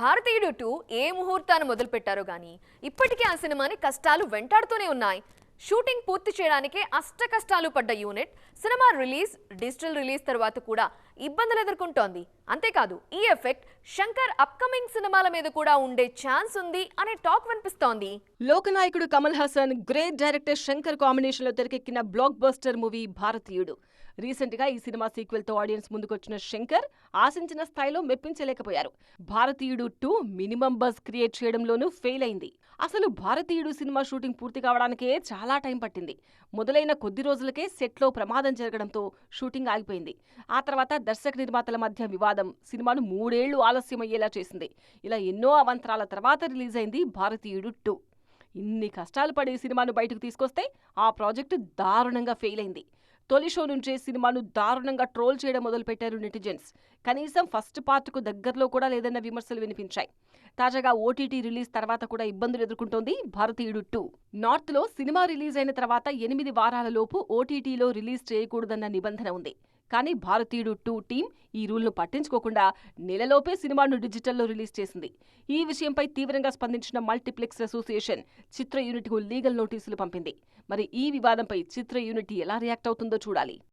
భారతీయుడు టూ ఏ ముహూర్తాన్ని మొదలుపెట్టారో గానీ ఇప్పటికే ఆ సినిమాని కష్టాలు వెంటాడుతూనే ఉన్నాయి. షూటింగ్ పూర్తి చేయడానికే అష్ట కష్టాలు పడ్డ unit cinema release digital release తర్వాత కూడా ఇబ్బందులు ఎదుర్కొంటోంది. అంతేకాదు ఈ ఎఫెక్ట్ శంకర్ అప్కమింగ్ సినిమాల మీద కూడా ఉండే ఛాన్స్ ఉంది అనే టాక్ వినిపిస్తోంది. లోకనాయకుడు కమల్ హాసన్ గ్రేట్ డైరెక్టర్ శంకర్ కాంబినేషన్లో తెరకెక్కిన బ్లాక్ బస్టర్ మూవీ భారతీయుడు. రీసెంట్గా ఈ సినిమా సీక్వెల్తో ఆడియన్స్ ముందుకొచ్చిన శంకర్ ఆశించిన స్థాయిలో మెప్పించలేకపోయారు. Bharateeyudu two minimum buzz create చేయడంలోనూ fail అయింది. అసలు భారతీయుడు సినిమా షూటింగ్ పూర్తి కావడానికే చాలా టైం పట్టింది. మొదలైన కొద్ది రోజులకే సెట్లో ప్రమాదం జరగడంతో షూటింగ్ ఆగిపోయింది. ఆ తర్వాత దర్శక నిర్మాతల మధ్య వివాదం సినిమాను మూడేళ్ళు ఆలస్యమయ్యేలా చేసింది. ఇలా ఎన్నో అవంతరాల తర్వాత రిలీజ్ అయింది భారతీయుడు టూ. ఇన్ని కష్టాలు పడి సినిమాను బయటకు తీసుకొస్తే ఆ ప్రాజెక్టు దారుణంగా ఫెయిల్ అయింది తొలి షో నుంచే సినిమాను దారుణంగా ట్రోల్ చేయడం మొదలుపెట్టారు నెటిజన్స్. కనీసం ఫస్ట్ పార్ట్కు దగ్గరలో కూడా లేదన్న విమర్శలు వినిపించాయి. తాజాగా ఓటీటీ రిలీజ్ తర్వాత కూడా ఇబ్బందులు ఎదుర్కొంటోంది భారతీయుడు టూ. నార్త్లో సినిమా రిలీజ్ అయిన తర్వాత ఎనిమిది వారాల లోపు ఓటీటీలో రిలీజ్ చేయకూడదన్న నిబంధన ఉంది. కానీ భారతీయుడు టూ టీం ఈ రూల్ను పట్టించుకోకుండా నెలలోపే సినిమాను డిజిటల్లో రిలీజ్ చేసింది. ఈ విషయంపై తీవ్రంగా స్పందించిన మల్టీప్లెక్స్ అసోసియేషన్ చిత్ర యూనిట్కు లీగల్ నోటీసులు పంపింది. మరి ఈ వివాదంపై చిత్ర యూనిట్ ఎలా రియాక్ట్ అవుతుందో చూడాలి.